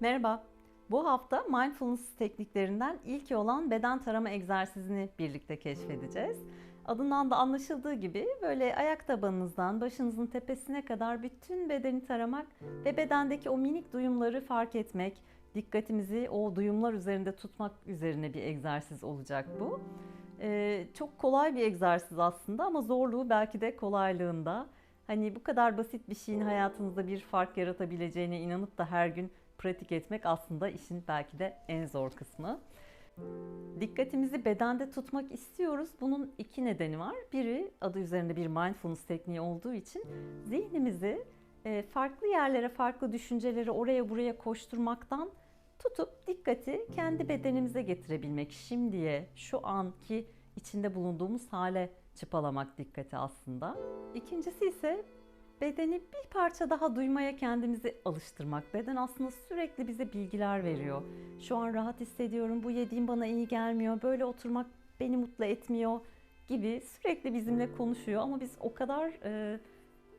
Merhaba. Bu hafta mindfulness tekniklerinden ilki olan beden tarama egzersizini birlikte keşfedeceğiz. Adından da anlaşıldığı gibi böyle ayak tabanınızdan başınızın tepesine kadar bütün bedeni taramak ve bedendeki o minik duyumları fark etmek, dikkatimizi o duyumlar üzerinde tutmak üzerine bir egzersiz olacak bu. Ee, çok kolay bir egzersiz aslında ama zorluğu belki de kolaylığında. Hani bu kadar basit bir şeyin hayatınızda bir fark yaratabileceğine inanıp da her gün pratik etmek aslında işin belki de en zor kısmı. Dikkatimizi bedende tutmak istiyoruz. Bunun iki nedeni var. Biri adı üzerinde bir mindfulness tekniği olduğu için zihnimizi e, farklı yerlere, farklı düşünceleri oraya buraya koşturmaktan tutup dikkati kendi bedenimize getirebilmek. Şimdiye, şu anki içinde bulunduğumuz hale çıpalamak dikkati aslında. İkincisi ise bedeni bir parça daha duymaya kendimizi alıştırmak. Beden aslında sürekli bize bilgiler veriyor. Şu an rahat hissediyorum, bu yediğim bana iyi gelmiyor, böyle oturmak beni mutlu etmiyor gibi sürekli bizimle konuşuyor ama biz o kadar e,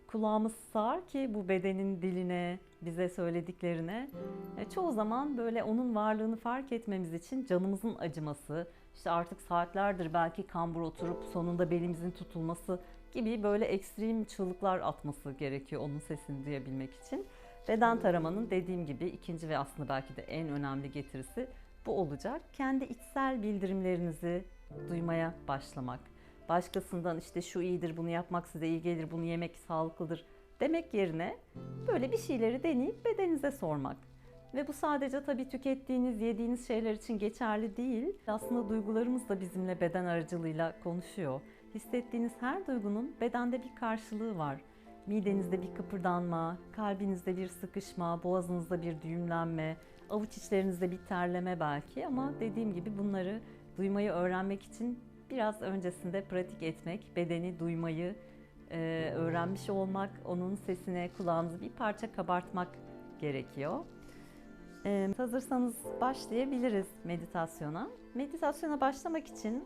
kulağımız sağır ki bu bedenin diline, bize söylediklerine. E, çoğu zaman böyle onun varlığını fark etmemiz için canımızın acıması, işte artık saatlerdir belki kambur oturup sonunda belimizin tutulması gibi böyle ekstrem çığlıklar atması gerekiyor onun sesini duyabilmek için. Beden taramanın dediğim gibi ikinci ve aslında belki de en önemli getirisi bu olacak. Kendi içsel bildirimlerinizi duymaya başlamak. Başkasından işte şu iyidir, bunu yapmak size iyi gelir, bunu yemek sağlıklıdır demek yerine böyle bir şeyleri deneyip bedeninize sormak. Ve bu sadece tabii tükettiğiniz, yediğiniz şeyler için geçerli değil. Aslında duygularımız da bizimle beden aracılığıyla konuşuyor. Hissettiğiniz her duygunun bedende bir karşılığı var. Midenizde bir kıpırdanma, kalbinizde bir sıkışma, boğazınızda bir düğümlenme, avuç içlerinizde bir terleme belki ama dediğim gibi bunları duymayı öğrenmek için biraz öncesinde pratik etmek, bedeni duymayı e, öğrenmiş olmak, onun sesine kulağınızı bir parça kabartmak gerekiyor. E, hazırsanız başlayabiliriz meditasyona. Meditasyona başlamak için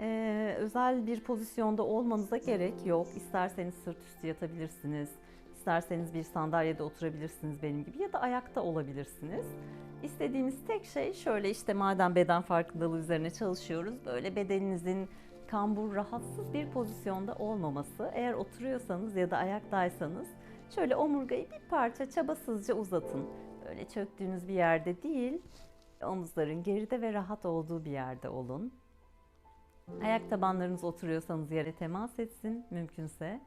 e, özel bir pozisyonda olmanıza gerek yok. İsterseniz sırt üstü yatabilirsiniz, isterseniz bir sandalyede oturabilirsiniz benim gibi ya da ayakta olabilirsiniz. İstediğimiz tek şey şöyle işte madem beden farkındalığı üzerine çalışıyoruz, böyle bedeninizin kambur, rahatsız bir pozisyonda olmaması. Eğer oturuyorsanız ya da ayaktaysanız şöyle omurgayı bir parça çabasızca uzatın. Böyle çöktüğünüz bir yerde değil, omuzların geride ve rahat olduğu bir yerde olun. Ayak tabanlarınız oturuyorsanız yere temas etsin mümkünse.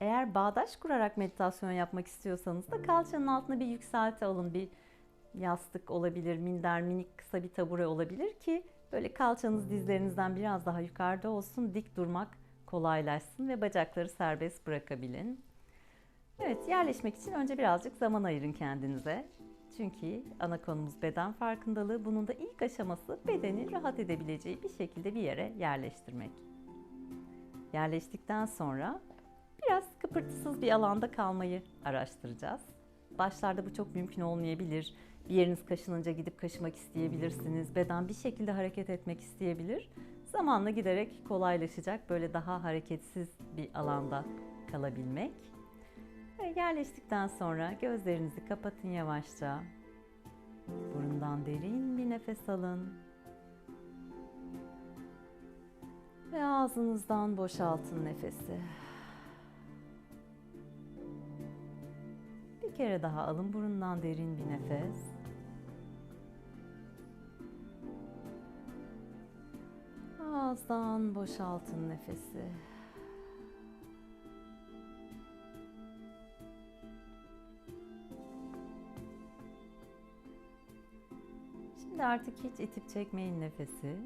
Eğer bağdaş kurarak meditasyon yapmak istiyorsanız da kalçanın altına bir yükselti alın. Bir yastık olabilir, minder, minik kısa bir tabure olabilir ki böyle kalçanız dizlerinizden biraz daha yukarıda olsun. Dik durmak kolaylaşsın ve bacakları serbest bırakabilin. Evet, yerleşmek için önce birazcık zaman ayırın kendinize. Çünkü ana konumuz beden farkındalığı. Bunun da ilk aşaması bedeni rahat edebileceği bir şekilde bir yere yerleştirmek. Yerleştikten sonra biraz kıpırtısız bir alanda kalmayı araştıracağız. Başlarda bu çok mümkün olmayabilir. Bir yeriniz kaşınınca gidip kaşımak isteyebilirsiniz. Beden bir şekilde hareket etmek isteyebilir. Zamanla giderek kolaylaşacak böyle daha hareketsiz bir alanda kalabilmek. Yerleştikten sonra gözlerinizi kapatın yavaşça. Burundan derin bir nefes alın. Ve ağzınızdan boşaltın nefesi. Bir kere daha alın burundan derin bir nefes. Ağızdan boşaltın nefesi. Şimdi artık hiç itip çekmeyin nefesi.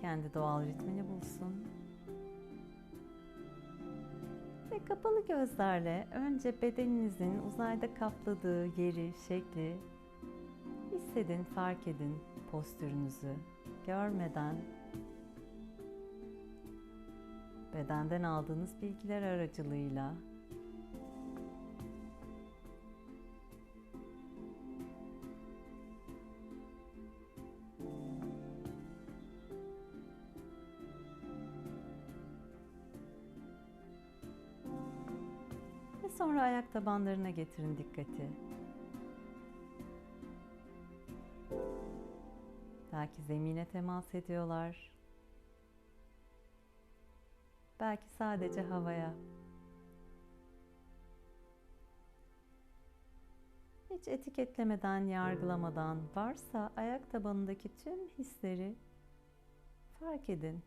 Kendi doğal ritmini bulsun. Ve kapalı gözlerle önce bedeninizin uzayda kapladığı yeri, şekli hissedin, fark edin postürünüzü. Görmeden bedenden aldığınız bilgiler aracılığıyla sonra ayak tabanlarına getirin dikkati. Belki zemine temas ediyorlar. Belki sadece havaya. Hiç etiketlemeden, yargılamadan varsa ayak tabanındaki tüm hisleri fark edin.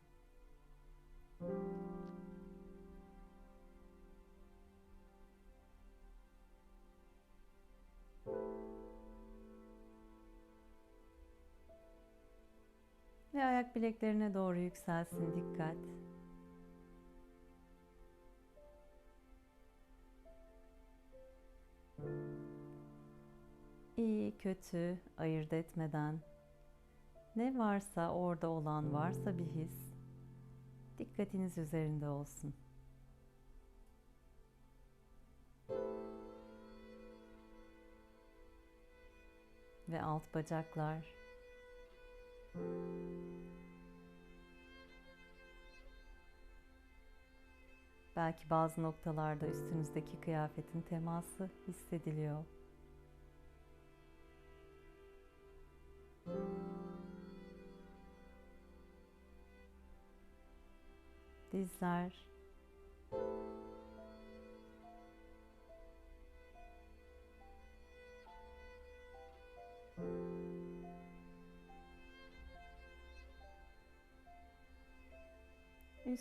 Ve ayak bileklerine doğru yükselsin dikkat. İyi, kötü ayırt etmeden ne varsa orada olan varsa bir his dikkatiniz üzerinde olsun. Ve alt bacaklar Belki bazı noktalarda üstünüzdeki kıyafetin teması hissediliyor. Dizler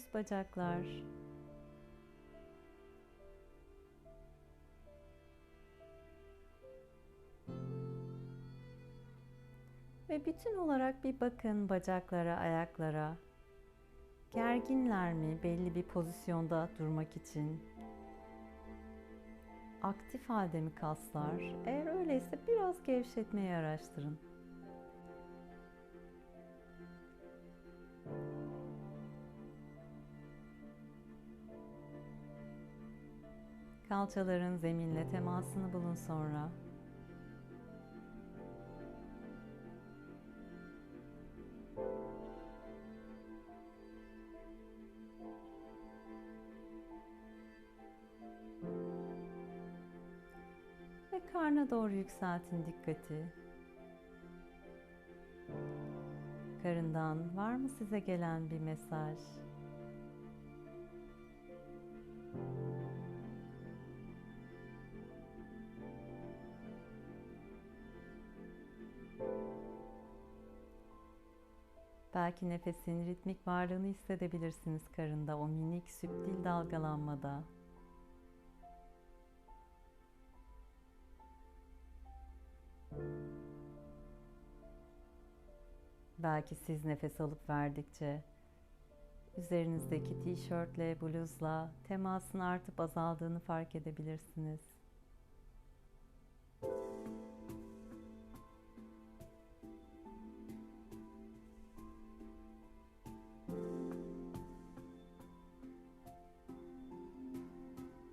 Üst bacaklar Ve bütün olarak bir bakın bacaklara, ayaklara. Gerginler mi belli bir pozisyonda durmak için? Aktif halde mi kaslar? Eğer öyleyse biraz gevşetmeyi araştırın. Kalçaların zeminle temasını bulun sonra. Ve karna doğru yükseltin dikkati. Karından var mı size gelen bir mesaj? Belki nefesin ritmik varlığını hissedebilirsiniz karında, o minik süptil dalgalanmada. Belki siz nefes alıp verdikçe üzerinizdeki tişörtle, bluzla temasın artıp azaldığını fark edebilirsiniz.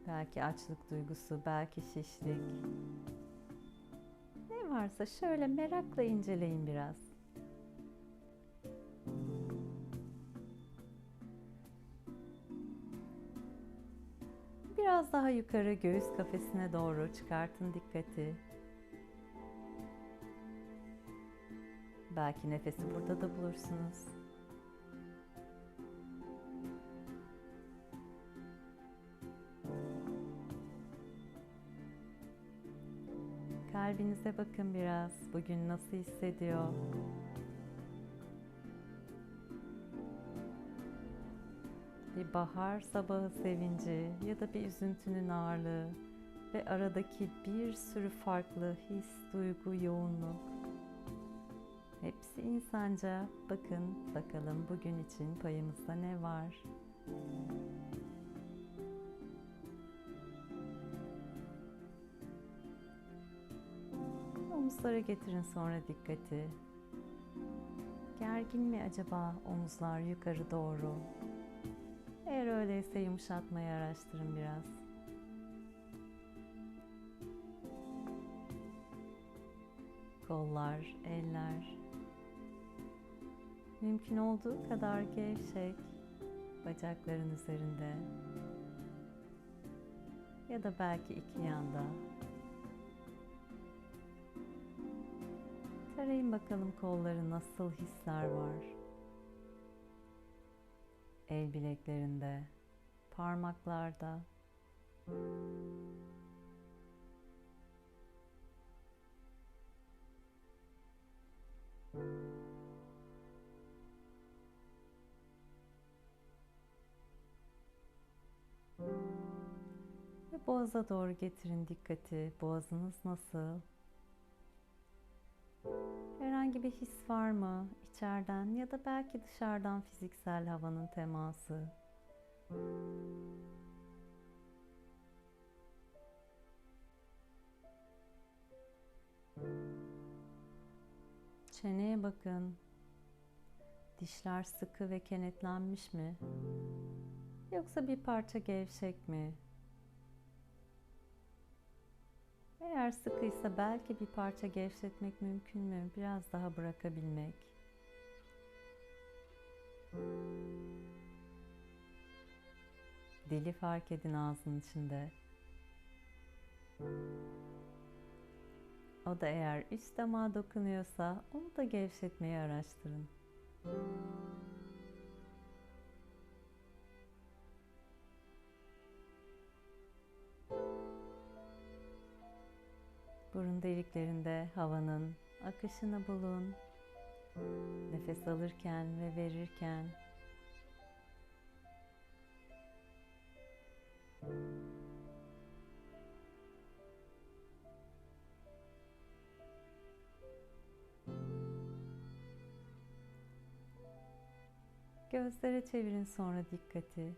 Belki açlık duygusu, belki şişlik. Ne varsa şöyle merakla inceleyin biraz. Biraz daha yukarı göğüs kafesine doğru çıkartın dikkati. Belki nefesi burada da bulursunuz. Kalbinize bakın biraz. Bugün nasıl hissediyor? Bir bahar sabahı sevinci ya da bir üzüntünün ağırlığı ve aradaki bir sürü farklı his, duygu, yoğunluk. Hepsi insanca. Bakın bakalım bugün için payımızda ne var? Omuzlara getirin sonra dikkati. Gergin mi acaba omuzlar yukarı doğru? Eğer öyleyse yumuşatmayı araştırın biraz. Kollar, eller. Mümkün olduğu kadar gevşek bacakların üzerinde ya da belki iki yanda Tarayın bakalım kolları nasıl hisler var. El bileklerinde, parmaklarda. Ve boğaza doğru getirin dikkati. Boğazınız nasıl? Herhangi bir his var mı? İçeriden ya da belki dışarıdan fiziksel havanın teması. Çeneye bakın. Dişler sıkı ve kenetlenmiş mi? Yoksa bir parça gevşek mi? Eğer sıkıysa belki bir parça gevşetmek mümkün mü? Biraz daha bırakabilmek. Dili fark edin ağzın içinde. O da eğer üst damağa dokunuyorsa onu da gevşetmeyi araştırın. Burun deliklerinde havanın akışını bulun. Nefes alırken ve verirken Gözlere çevirin sonra dikkati.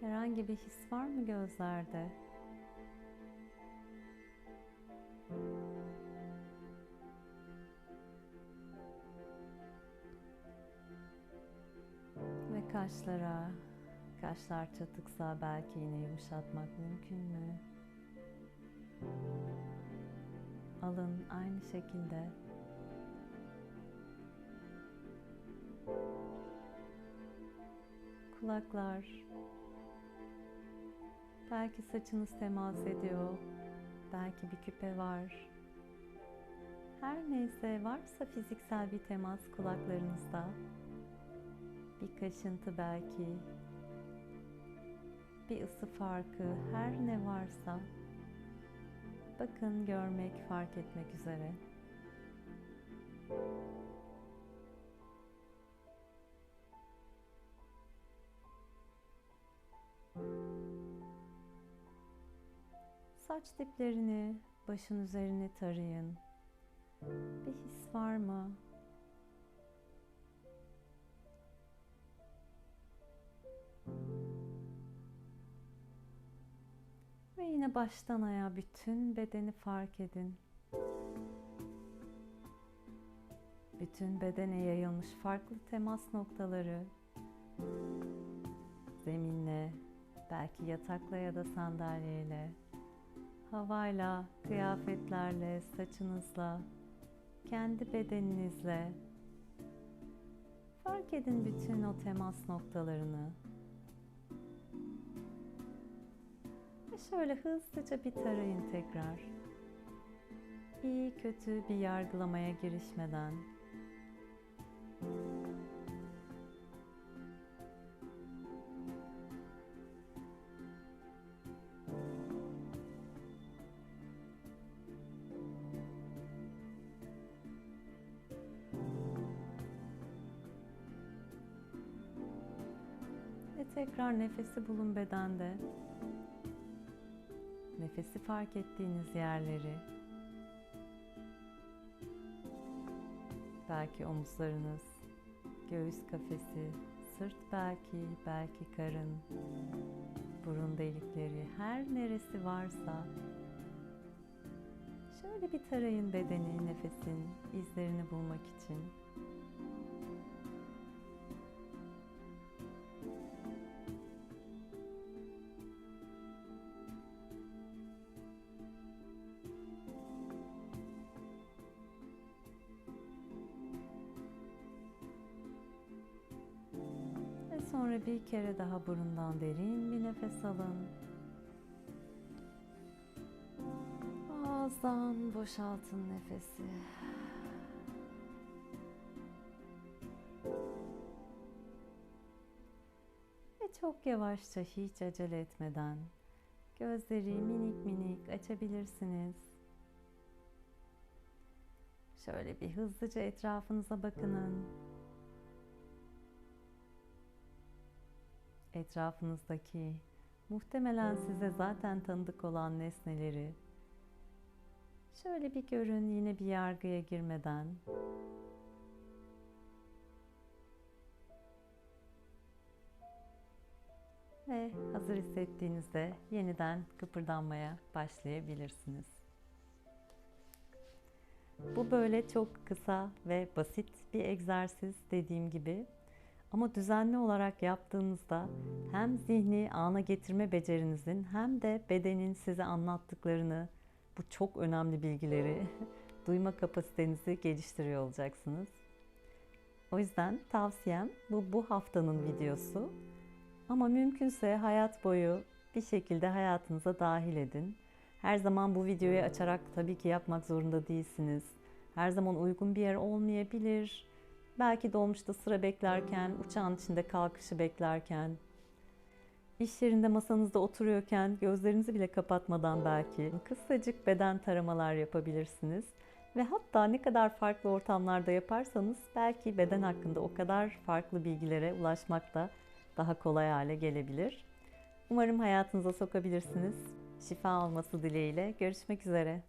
Herhangi bir his var mı gözlerde? Kaşlara, kaşlar çatıksa belki yine yumuşatmak mümkün mü? Alın aynı şekilde. Kulaklar. Belki saçınız temas ediyor. Belki bir küpe var. Her neyse varsa fiziksel bir temas kulaklarınızda. Bir kaşıntı belki. Bir ısı farkı her ne varsa bakın görmek, fark etmek üzere. Saç diplerini başın üzerine tarayın. Bir his var mı? Yine baştan ayağa bütün bedeni fark edin. Bütün bedene yayılmış farklı temas noktaları, zeminle, belki yatakla ya da sandalyeyle, havayla, kıyafetlerle, saçınızla, kendi bedeninizle fark edin bütün o temas noktalarını. Şöyle hızlıca bir tarayın tekrar. İyi kötü bir yargılamaya girişmeden. Ve tekrar nefesi bulun bedende. Nefesi fark ettiğiniz yerleri. Belki omuzlarınız, göğüs kafesi, sırt belki, belki karın, burun delikleri, her neresi varsa şöyle bir tarayın bedeni, nefesin izlerini bulmak için. Sonra bir kere daha burundan derin bir nefes alın. Ağzınızdan boşaltın nefesi. Ve çok yavaşça hiç acele etmeden gözleri minik minik açabilirsiniz. Şöyle bir hızlıca etrafınıza bakının. Etrafınızdaki muhtemelen size zaten tanıdık olan nesneleri şöyle bir görün yine bir yargıya girmeden. Ve hazır hissettiğinizde yeniden kıpırdanmaya başlayabilirsiniz. Bu böyle çok kısa ve basit bir egzersiz dediğim gibi. Ama düzenli olarak yaptığınızda hem zihni ana getirme becerinizin hem de bedenin size anlattıklarını, bu çok önemli bilgileri duyma kapasitenizi geliştiriyor olacaksınız. O yüzden tavsiyem bu bu haftanın videosu. Ama mümkünse hayat boyu bir şekilde hayatınıza dahil edin. Her zaman bu videoyu açarak tabii ki yapmak zorunda değilsiniz. Her zaman uygun bir yer olmayabilir. Belki dolmuşta sıra beklerken, uçağın içinde kalkışı beklerken, iş yerinde masanızda oturuyorken gözlerinizi bile kapatmadan belki kısacık beden taramalar yapabilirsiniz. Ve hatta ne kadar farklı ortamlarda yaparsanız belki beden hakkında o kadar farklı bilgilere ulaşmak da daha kolay hale gelebilir. Umarım hayatınıza sokabilirsiniz. Şifa olması dileğiyle görüşmek üzere.